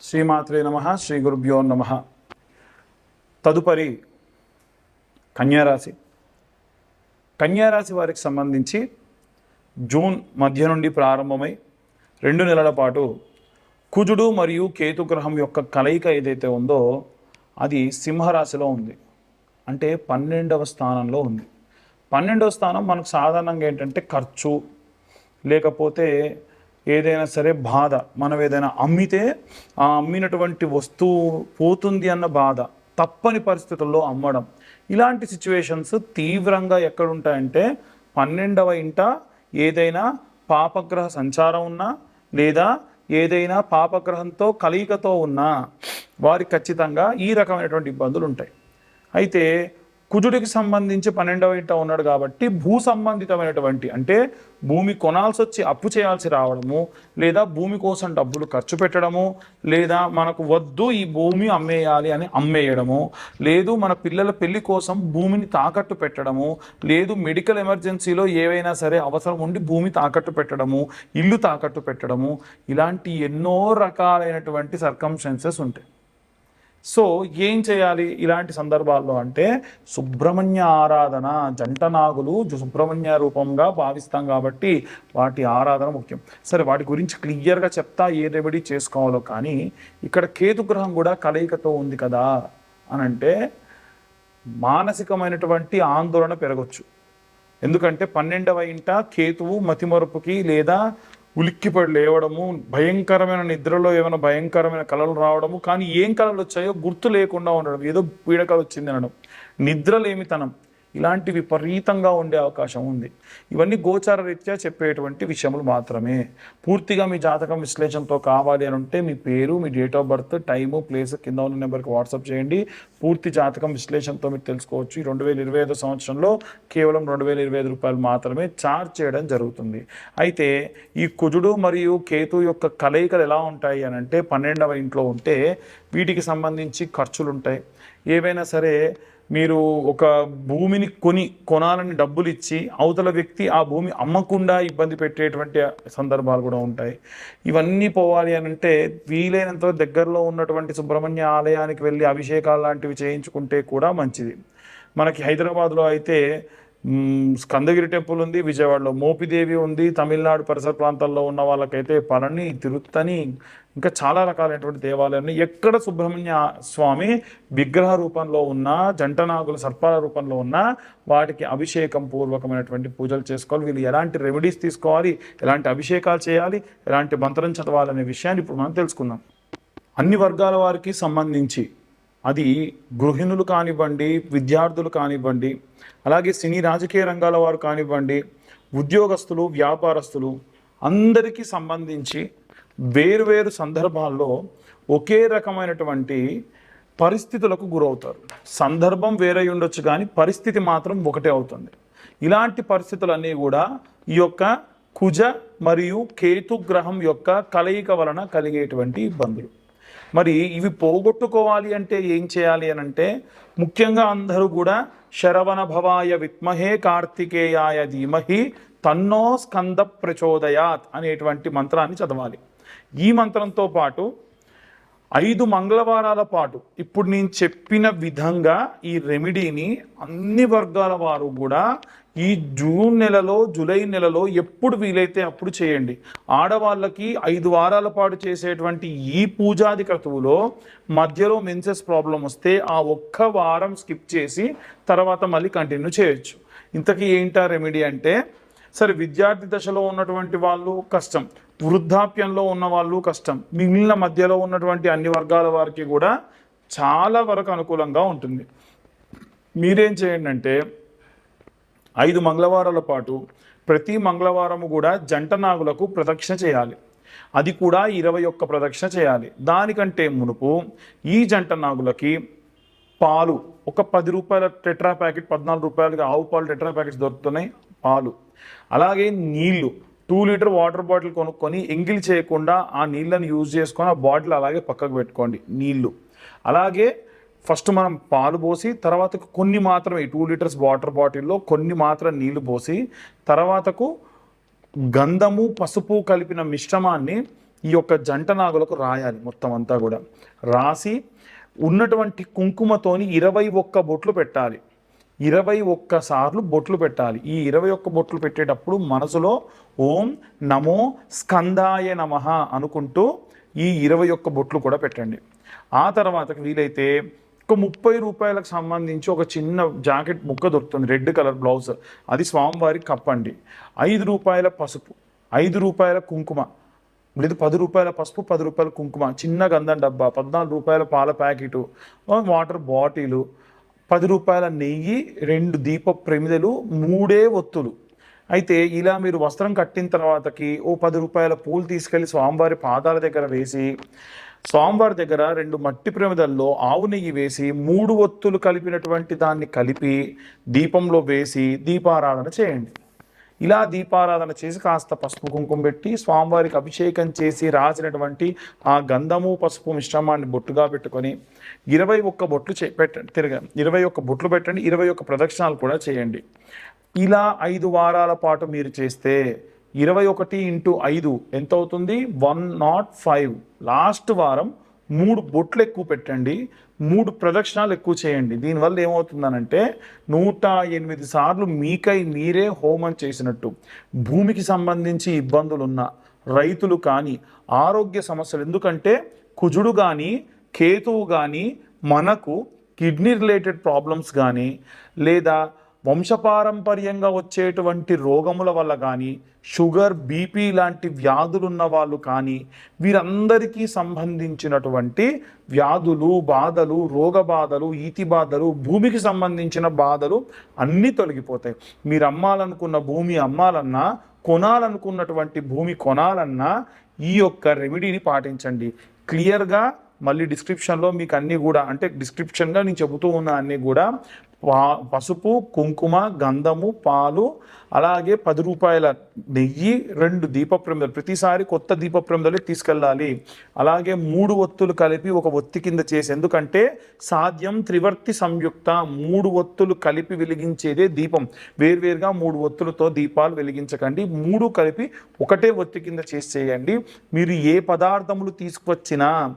శ్రీమాత్రే నమ శ్రీ గురుభ్యో నమ. తదుపరి కన్యారాశి. కన్యారాశి వారికి సంబంధించి జూన్ మధ్య నుండి ప్రారంభమై రెండు నెలల పాటు కుజుడు మరియు కేతుగ్రహం యొక్క కలయిక ఏదైతే ఉందో అది సింహరాశిలో ఉంది. అంటే పన్నెండవ స్థానంలో ఉంది. పన్నెండవ స్థానం మనకు సాధారణంగా ఏంటంటే ఖర్చు లేకపోతే ఏదైనా సరే బాధ. మనం ఏదైనా అమ్మితే ఆ అమ్మినటువంటి వస్తువు పోతుంది అన్న బాధ తప్పని పరిస్థితుల్లో అమ్మడం. ఇలాంటి సిచ్యువేషన్స్ తీవ్రంగా ఎక్కడుంటాయంటే పన్నెండవ ఇంట ఏదైనా పాపగ్రహ సంచారం ఉన్నా లేదా ఏదైనా పాపగ్రహంతో కలయికతో ఉన్నా వారికి ఖచ్చితంగా ఈ రకమైనటువంటి ఇబ్బందులు ఉంటాయి అయితే కుజుడికి సంబంధించి పన్నెండవ ఇంట ఉన్నాడు కాబట్టి భూ సంబంధితమైనటువంటి అంటే భూమి కొనాల్సి వచ్చి అప్పు చేయాల్సి రావడము లేదా భూమి కోసం డబ్బులు ఖర్చు పెట్టడము లేదా మనకు వద్దు ఈ భూమి అమ్మేయాలి అని అమ్మేయడము లేదు మన పిల్లల పెళ్ళి కోసం భూమిని తాకట్టు పెట్టడము లేదు మెడికల్ ఎమర్జెన్సీలో ఏవైనా సరే అవసరం ఉండి భూమి తాకట్టు పెట్టడము ఇల్లు తాకట్టు పెట్టడము ఇలాంటి ఎన్నో రకాలైనటువంటి సర్కంస్టెన్సెస్ ఉంటాయి. సో ఏం చేయాలి ఇలాంటి సందర్భాల్లో అంటే సుబ్రహ్మణ్య ఆరాధన జంట నాగులు సుబ్రహ్మణ్య రూపంగా భావిస్తాం కాబట్టి వాటి ఆరాధన ముఖ్యం. సరే వాటి గురించి క్లియర్గా చెప్తా ఏ రెమెడీ చేసుకోవాలో కానీ ఇక్కడ కేతుగ్రహం కూడా కలయికతో ఉంది కదా అని అంటే మానసికమైనటువంటి ఆందోళన పెరగచ్చు. ఎందుకంటే పన్నెండవ ఇంట కేతువు మతిమరుపుకి లేదా ఉలిక్కిపడి లేవడము భయంకరమైన నిద్రలో ఏమైనా భయంకరమైన కళలు రావడము కానీ ఏం కళలు వచ్చాయో గుర్తు లేకుండా ఉండడం ఏదో పీడకలు వచ్చింది అనడం. నిద్రలేమితనం. ఇలాంటి విపరీతంగా ఉండే అవకాశం ఉంది. ఇవన్నీ గోచార రీత్యా చెప్పేటువంటి విషయములు మాత్రమే. పూర్తిగా మీ జాతకం విశ్లేషణతో కావాలి అని ఉంటే మీ పేరు మీ date of birth time place కింద ఉన్న నెంబర్కి వాట్సాప్ చేయండి. పూర్తి జాతకం విశ్లేషణతో మీరు తెలుసుకోవచ్చు. ఈ రెండు వేల ఇరవై ఐదు సంవత్సరంలో కేవలం రెండు వేల ఇరవై ఐదు రూపాయలు మాత్రమే ఛార్జ్ చేయడం జరుగుతుంది. అయితే ఈ కుజుడు మరియు కేతు యొక్క కలయికలు ఎలా ఉంటాయి అని అంటే పన్నెండవ ఇంట్లో ఉంటే వీటికి సంబంధించి ఖర్చులు ఉంటాయి ఏవైనా సరే మీరు ఒక భూమిని కొని కొనాలని డబ్బులు ఇచ్చి అవతల వ్యక్తి ఆ భూమి అమ్మకుండా ఇబ్బంది పెట్టేటువంటి సందర్భాలు కూడా ఉంటాయి. ఇవన్నీ పోవాలి అని అంటే వీలైనంత దగ్గరలో ఉన్నటువంటి సుబ్రహ్మణ్య ఆలయానికి వెళ్ళి అభిషేకాలు లాంటివి చేయించుకుంటే కూడా మంచిది. మనకి హైదరాబాద్లో అయితే స్కందగిరి టెంపుల్ ఉంది విజయవాడలో మోపిదేవి ఉంది తమిళనాడు పరిసర ప్రాంతాల్లో ఉన్న వాళ్ళకైతే పళని తిరుత్తని ఇంకా చాలా రకాలైనటువంటి దేవాలయాలు ఎక్కడ సుబ్రహ్మణ్య స్వామి విగ్రహ రూపంలో ఉన్న జంటనాగుల సర్పాల రూపంలో ఉన్న వాటికి అభిషేకం పూర్వకమైనటువంటి పూజలు చేసుకోవాలి. వీళ్ళు ఎలాంటి రెమెడీస్ తీసుకోవాలి? ఎలాంటి అభిషేకాలు చేయాలి? ఎలాంటి మంత్రం చదవాలనే విషయాన్ని ఇప్పుడు మనం తెలుసుకుందాం. అన్ని వర్గాల వారికి సంబంధించి అది గృహిణులు కానివ్వండి విద్యార్థులు కానివ్వండి అలాగే సినీ రాజకీయ రంగాల వారు కానివ్వండి ఉద్యోగస్తులు వ్యాపారస్తులు అందరికీ సంబంధించి వేరువేరు సందర్భాల్లో ఒకే రకమైనటువంటి పరిస్థితులకు గురవుతారు. సందర్భం వేరే ఉండొచ్చు కానీ పరిస్థితి మాత్రం ఒకటే అవుతుంది. ఇలాంటి పరిస్థితులన్నీ కూడా ఈ యొక్క కుజ మరియు కేతు గ్రహం యొక్క కలయిక వలన కలిగేటువంటి ఇబ్బందులు మరి ఇవి పోగొట్టుకోవాలి అంటే ఏం చేయాలి అని అంటే ముఖ్యంగా అందరూ కూడా శరవణ భవాయ విత్మహే కార్తికేయాయ ధీమహి తన్నో స్కంద ప్రచోదయాత్ అనేటువంటి మంత్రాన్ని చదవాలి. ఈ మంత్రంతో పాటు ఐదు మంగళవారాల పాటు ఇప్పుడు నేను చెప్పిన విధంగా ఈ రెమెడీని అన్ని వర్గాల వారు కూడా ఈ జూన్ నెలలో జూలై నెలలో ఎప్పుడు వీలైతే అప్పుడు చేయండి. ఆడవాళ్ళకి ఐదు వారాల పాటు చేసేటువంటి ఈ పూజాది క్రతువులో మధ్యలో మెన్సెస్ ప్రాబ్లం వస్తే ఆ ఒక్క వారం స్కిప్ చేసి తర్వాత మళ్ళీ కంటిన్యూ చేయొచ్చు. ఇంతకీ ఏంటా రెమెడీ అంటే సరే విద్యార్థి దశలో ఉన్నటువంటి వాళ్ళు కష్టం. వృద్ధాప్యంలో ఉన్న వాళ్ళు కష్టం. మిగిలిన మధ్యలో ఉన్నటువంటి అన్ని వర్గాల వారికి కూడా చాలా వరకు అనుకూలంగా ఉంటుంది. మీరేం చేయండి అంటే ఐదు మంగళవారాల పాటు ప్రతి మంగళవారము కూడా జంట నాగులకు ప్రదక్షిణ చేయాలి. అది కూడా ఇరవై ఒక్క ప్రదక్షిణ చేయాలి. దానికంటే మునుపు ఈ జంట నాగులకి పాలు ఒక పది రూపాయల టెట్రా ప్యాకెట్ పద్నాలుగు రూపాయలకి ఆవు పాలు టెట్రా ప్యాకెట్స్ దొరుకుతున్నాయి పాలు. అలాగే నీళ్ళు టూ లీటర్ వాటర్ బాటిల్ కొనుక్కొని ఎంగిల్ చేయకుండా ఆ నీళ్ళని యూజ్ చేసుకొని ఆ బాటిల్ అలాగే పక్కకు పెట్టుకోండి నీళ్ళు అలాగే ఫస్ట్ మనం పాలు పోసి తర్వాత కొన్ని మాత్రమే టూ లీటర్స్ వాటర్ బాటిల్లో కొన్ని మాత్రం నీళ్ళు పోసి తర్వాతకు గంధము పసుపు కలిపిన మిశ్రమాన్ని ఈ యొక్క జంట నాగులకు రాయాలి మొత్తం అంతా కూడా. రాసి ఉన్నటువంటి కుంకుమతోని ఇరవై ఒక్క బొట్లు పెట్టాలి. ఇరవై ఒక్క సార్లు బొట్లు పెట్టాలి. ఈ ఇరవై ఒక్క బొట్లు పెట్టేటప్పుడు మనసులో ఓం నమో స్కందాయ నమః అనుకుంటూ ఈ ఇరవై ఒక్క బొట్లు కూడా పెట్టండి. ఆ తర్వాత వీలైతే ఒక ముప్పై రూపాయలకు సంబంధించి ఒక చిన్న జాకెట్ ముక్క దొరుకుతుంది రెడ్ కలర్ బ్లౌజ్. అది స్వామివారికి కప్పండి. ఐదు రూపాయల పసుపు ఐదు రూపాయల కుంకుమ లేదు పది రూపాయల పసుపు పది రూపాయల కుంకుమ చిన్న గంధం డబ్బా పద్నాలుగు రూపాయల పాల ప్యాకెటు వాటర్ బాటిలు పది రూపాయల నెయ్యి రెండు దీప ప్రమిదలు మూడే ఒత్తులు. అయితే ఇలా మీరు వస్త్రం కట్టిన తర్వాతకి ఓ పది రూపాయల పూలు తీసుకెళ్ళి స్వామివారి పాదాల దగ్గర వేసి స్వామివారి దగ్గర రెండు మట్టి ప్రమిదల్లో ఆవు నెయ్యి వేసి మూడు ఒత్తులు కలిపినటువంటి దాన్ని కలిపి దీపంలో వేసి దీపారాధన చేయండి. ఇలా దీపారాధన చేసి కాస్త పసుపు కుంకుమ పెట్టి స్వామివారికి అభిషేకం చేసి రాసినటువంటి ఆ గంధము పసుపు మిశ్రమాన్ని బొట్టుగా పెట్టుకొని ఇరవై ఒక్క బొట్లు చే పెట్టండి తిరగ ఇరవై ఒక్క బొట్లు పెట్టండి ఇరవై ఒక్క ప్రదక్షిణాలు కూడా చేయండి. ఇలా ఐదు వారాల పాటు మీరు చేస్తే ఇరవై ఒకటి ఇంటూ ఐదు ఎంత అవుతుంది వన్ నాట్ ఫైవ్. లాస్ట్ వారం మూడు బొట్లు ఎక్కువ పెట్టండి మూడు ప్రదక్షిణాలు ఎక్కువ చేయండి. దీనివల్ల ఏమవుతుందనంటే నూట ఎనిమిది సార్లు మీకై మీరే హోమం చేసినట్టు భూమికి సంబంధించి ఇబ్బందులు ఉన్న రైతులు కానీ ఆరోగ్య సమస్యలు. ఎందుకంటే కుజుడు కానీ కేతువు కానీ మనకు కిడ్నీ రిలేటెడ్ ప్రాబ్లమ్స్ కానీ లేదా వంశపారంపర్యంగా వచ్చేటువంటి రోగముల వల్ల కానీ షుగర్ బీపీ లాంటి వ్యాధులున్న వాళ్ళు కానీ వీరందరికీ సంబంధించినటువంటి వ్యాధులు బాధలు రోగ బాధలు ఈతి బాధలు భూమికి సంబంధించిన బాధలు అన్నీ తొలగిపోతాయి. మీరు అమ్మాలనుకున్న భూమి అమ్మాలన్నా కొనాలనుకున్నటువంటి భూమి కొనాలన్నా ఈ యొక్క రెమెడీని పాటించండి. క్లియర్గా మళ్ళీ డిస్క్రిప్షన్లో మీకు అన్నీ కూడా అంటే డిస్క్రిప్షన్గా నేను చెబుతూ ఉన్న అన్నీ కూడా పా పసుపు కుంకుమ గంధము పాలు అలాగే పది రూపాయల నెయ్యి రెండు దీప ప్రమిదలు ప్రతిసారి కొత్త దీప ప్రమిదలే తీసుకెళ్ళాలి. అలాగే మూడు ఒత్తులు కలిపి ఒక ఒత్తి కింద చేసి ఎందుకంటే సాధ్యం త్రివర్తి సంయుక్త మూడు ఒత్తులు కలిపి వెలిగించేదే దీపం. వేర్వేరుగా మూడు ఒత్తులతో దీపాలు వెలిగించకండి. మూడు కలిపి ఒకటే ఒత్తి కింద చేసి చేయండి. మీరు ఏ పదార్థములు తీసుకువచ్చినా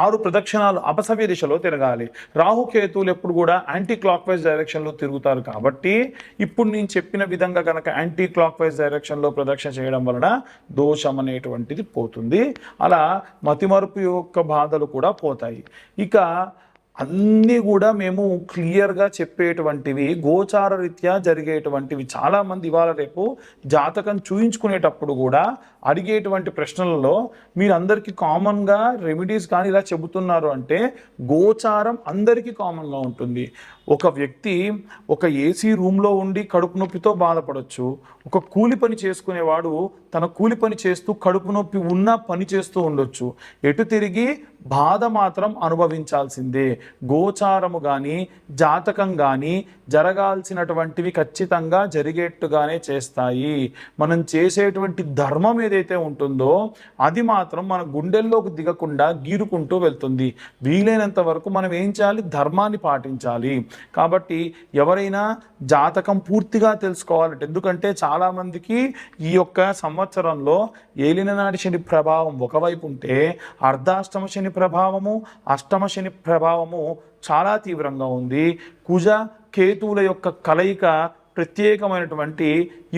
ఆరు ప్రదక్షిణాలు అపసవ్య దిశలో తిరగాలి. రాహుకేతువులు ఎప్పుడు కూడా యాంటీ క్లాక్ వైజ్ డైరెక్షన్లో తిరుగుతారు కాబట్టి ఇప్పుడు నేను చెప్పిన విధంగా కనుక యాంటీ క్లాక్ వైజ్ డైరెక్షన్లో ప్రదక్షిణ చేయడం వలన దోషం అనేటువంటిది పోతుంది. అలా మతిమరుపు యొక్క బాధలు కూడా పోతాయి. ఇక అన్నీ కూడా మేము క్లియర్గా చెప్పేటువంటివి గోచార రీత్యా జరిగేటువంటివి చాలామంది ఇవాళ రేపు జాతకం చూయించుకునేటప్పుడు కూడా అడిగేటువంటి ప్రశ్నలలో మీరందరికీ కామన్గా రెమెడీస్ కానీ ఇలా చెబుతున్నారు అంటే గోచారం అందరికీ కామన్గా ఉంటుంది. ఒక వ్యక్తి ఒక ఏసీ రూమ్లో ఉండి కడుపు నొప్పితో బాధపడవచ్చు ఒక కూలి పని చేసుకునేవాడు తన కూలి పని చేస్తూ కడుపు నొప్పి ఉన్నా పని చేస్తూ ఉండొచ్చు. ఎటు తిరిగి బాధ మాత్రం అనుభవించాల్సిందే. గోచారము కానీ జాతకం కానీ జరగాల్సినటువంటివి ఖచ్చితంగా జరిగేట్టుగానే చేస్తాయి. మనం చేసేటువంటి ధర్మం ఏదైతే ఉంటుందో అది మాత్రం మన గుండెల్లోకి దిగకుండా గీరుకుంటూ వెళ్తుంది. వీలైనంత వరకు మనం ఏం చేయాలి? ధర్మాన్ని పాటించాలి. కాబట్టి ఎవరైనా జాతకం పూర్తిగా తెలుసుకోవాలంటే ఎందుకంటే చాలామందికి ఈ యొక్క సంవత్సరంలో ఏలిననాటి శని ప్రభావం ఒకవైపు ఉంటే అర్ధాష్టమ శని ప్రభావము అష్టమ శని ప్రభావము చాలా తీవ్రంగా ఉంది. కుజ కేతువుల యొక్క కలయిక ప్రత్యేకమైనటువంటి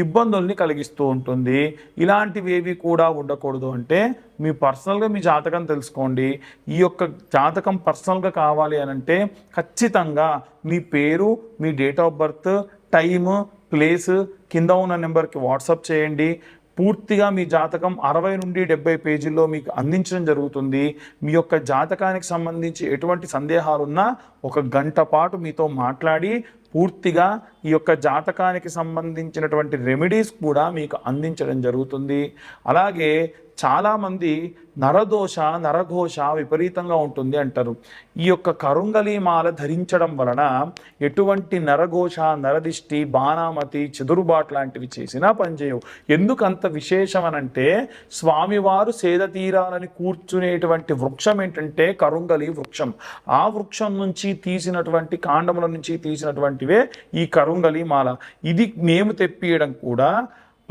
ఇబ్బందుల్ని కలిగిస్తూ ఉంటుంది. ఇలాంటివి ఏవి కూడా ఉండకూడదు అంటే మీ పర్సనల్గా మీ జాతకం తెలుసుకోండి. ఈ యొక్క జాతకం పర్సనల్గా కావాలి అని అంటే ఖచ్చితంగా మీ పేరు మీ date of birth time place కింద ఉన్న నెంబర్కి వాట్సాప్ చేయండి. పూర్తిగా మీ జాతకం అరవై నుండి డెబ్బై పేజీల్లో మీకు అందించడం జరుగుతుంది. మీ యొక్క జాతకానికి సంబంధించి ఎటువంటి సందేహాలున్నా ఒక గంట పాటు మీతో మాట్లాడి పూర్తిగా ఈ యొక్క జాతకానికి సంబంధించినటువంటి రెమెడీస్ కూడా మీకు అందించడం జరుగుతుంది. అలాగే చాలామంది నరదోష నరఘోష విపరీతంగా ఉంటుంది అంటారు. ఈ యొక్క కరుంగలి మాల ధరించడం వలన ఎటువంటి నరఘోష నరదిష్టి బాణామతి చెదురుబాటు లాంటివి చేసినా పనిచేయవు. ఎందుకంత విశేషమనంటే స్వామివారు సేద తీరాలని కూర్చునేటువంటి వృక్షం ఏంటంటే కరుంగలి వృక్షం. ఆ వృక్షం నుంచి తీసినటువంటి కాండముల నుంచి తీసినటువంటివే ఈ కరుంగలి మాల ఇది మేము తెప్పియడం కూడా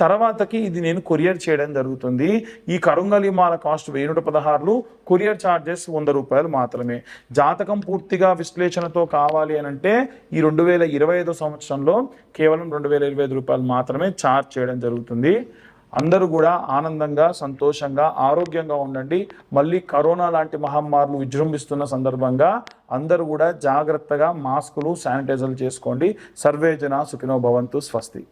తర్వాతకి ఇది నేను కొరియర్ చేయడం జరుగుతుంది. ఈ కరుంగలి మాల కాస్ట్ వెయ్యి నూట పదహారులు కొరియర్ ఛార్జెస్ వంద రూపాయలు మాత్రమే. జాతకం పూర్తిగా విశ్లేషణతో కావాలి అని అంటే ఈ రెండు వేల ఇరవై ఐదో సంవత్సరంలో కేవలం రెండు వేల ఇరవై ఐదు రూపాయలు మాత్రమే ఛార్జ్ చేయడం జరుగుతుంది. అందరూ కూడా ఆనందంగా సంతోషంగా ఆరోగ్యంగా ఉండండి. మళ్ళీ కరోనా లాంటి మహమ్మారులు విజృంభిస్తున్న సందర్భంగా అందరూ కూడా జాగ్రత్తగా మాస్కులు శానిటైజర్లు చేసుకోండి. సర్వేజన సుఖినో భవంతు స్వస్తి.